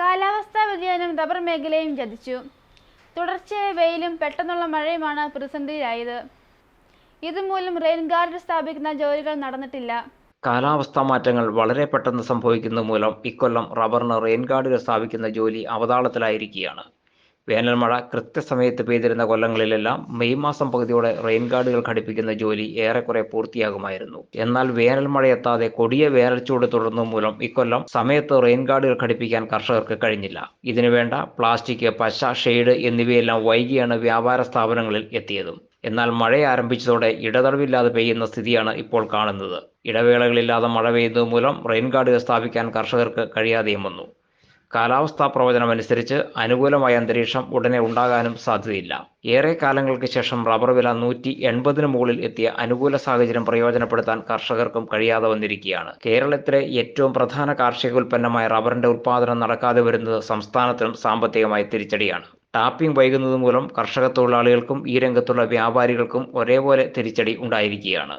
കാലാവസ്ഥാ വ്യതിയാനം റബ്ബർ മേഖലയും ചതിച്ചു തുടർച്ചയായ വെയിലും പെട്ടെന്നുള്ള മഴയുമാണ് പ്രതിസന്ധിയിലായത്. ഇതുമൂലം റെയിൻ ഗാർഡ് സ്ഥാപിക്കുന്ന ജോലികൾ നടന്നിട്ടില്ല. കാലാവസ്ഥാ മാറ്റങ്ങൾ വളരെ പെട്ടെന്ന് സംഭവിക്കുന്നത് മൂലം ഇക്കൊല്ലം റബ്ബറിന് റെയിൻ ഗാർഡുകൾ സ്ഥാപിക്കുന്ന ജോലി അവതാളത്തിലായിരിക്കുകയാണ്. വേനൽമഴ കൃത്യസമയത്ത് പെയ്തിരുന്ന കൊല്ലങ്ങളിലെല്ലാം മെയ് മാസം പകുതിയോടെ റെയിൻ ഗാർഡുകൾ ഘടിപ്പിക്കുന്ന ജോലി ഏറെക്കുറെ പൂർത്തിയാകുമായിരുന്നു. എന്നാൽ വേനൽ മഴ എത്താതെ കൊടിയ വേനൽച്ചൂട് തുടർന്നു മൂലം ഇക്കൊല്ലം സമയത്ത് റെയിൻ ഗാർഡുകൾ ഘടിപ്പിക്കാൻ കർഷകർക്ക് കഴിഞ്ഞില്ല. ഇതിനുവേണ്ട പ്ലാസ്റ്റിക് പശ ഷെയ്ഡ് എന്നിവയെല്ലാം വൈകിയാണ് വ്യാപാര സ്ഥാപനങ്ങളിൽ എത്തിയതും. എന്നാൽ മഴ ആരംഭിച്ചതോടെ ഇടതടവില്ലാതെ പെയ്യുന്ന സ്ഥിതിയാണ് ഇപ്പോൾ കാണുന്നത്. ഇടവേളകളില്ലാതെ മഴ പെയ്യുന്നത് മൂലം റെയിൻ ഗാർഡുകൾ സ്ഥാപിക്കാൻ കർഷകർക്ക് കഴിയാതെയും വന്നു. കാലാവസ്ഥാ പ്രവചനമനുസരിച്ച് അനുകൂലമായ അന്തരീക്ഷം ഉടനെ ഉണ്ടാകാനും സാധ്യതയില്ല. ഏറെ കാലങ്ങൾക്ക് ശേഷം റബ്ബർ വില നൂറ്റി എൺപതിന് മുകളിൽ എത്തിയ അനുകൂല സാഹചര്യം പ്രയോജനപ്പെടുത്താൻ കർഷകർക്കും കഴിയാതെ വന്നിരിക്കുകയാണ്. കേരളത്തിലെ ഏറ്റവും പ്രധാന കാർഷിക ഉൽപ്പന്നമായ റബ്ബറിന്റെ ഉൽപ്പാദനം നടക്കാതെ വരുന്നത് സംസ്ഥാനത്തിനും സാമ്പത്തികമായി തിരിച്ചടിയാണ്. ടാപ്പിംഗ് വൈകുന്നത് മൂലം കർഷക തൊഴിലാളികൾക്കും ഈ രംഗത്തുള്ള വ്യാപാരികൾക്കും ഒരേപോലെ തിരിച്ചടി ഉണ്ടായിരിക്കുകയാണ്.